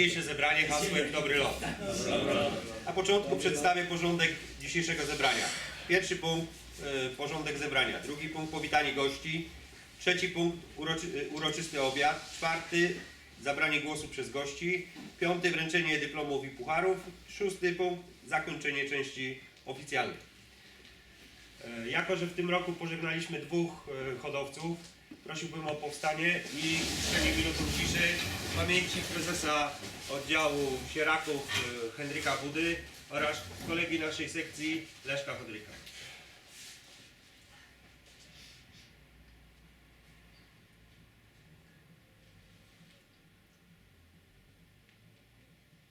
dzisiejsze zebranie hasłem Dobry Lot. Na początku przedstawię porządek dzisiejszego zebrania. Pierwszy punkt e, porządek zebrania, drugi punkt powitanie gości, trzeci punkt uroczy, e, uroczysty obiad, czwarty zabranie głosu przez gości, piąty wręczenie dyplomów i pucharów, szósty punkt zakończenie części oficjalnej. Jako, że w tym roku pożegnaliśmy dwóch e, hodowców, prosiłbym o powstanie i uczczenie minutą ciszy w pamięci prezesa oddziału sieraków e, Henryka Budy oraz kolegi naszej sekcji Leszka Chodryka.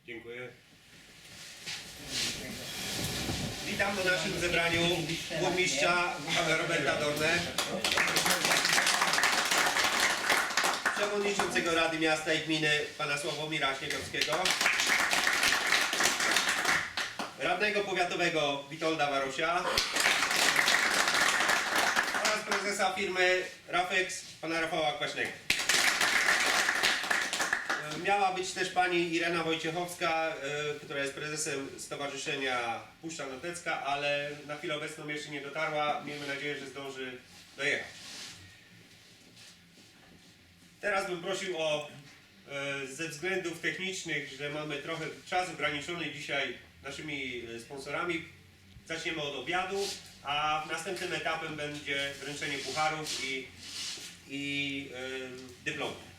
Dziękuję. Witam na naszym zebraniu burmistrza Roberta Dornę, przewodniczącego Rady Miasta i Gminy pana Sławomira Śniegowskiego, radnego powiatowego Witolda Warosia oraz prezesa firmy Rafex pana Rafała Kwaśnego. Miała być też pani Irena Wojciechowska, y, która jest prezesem Stowarzyszenia Puszcza Notecka, ale na chwilę obecną jeszcze nie dotarła. Miejmy nadzieję, że zdąży dojechać. Teraz bym prosił o, y, ze względów technicznych, że mamy trochę czas ograniczony dzisiaj naszymi y, sponsorami, zaczniemy od obiadu, a następnym etapem będzie wręczenie pucharów i, i y, dyplomów.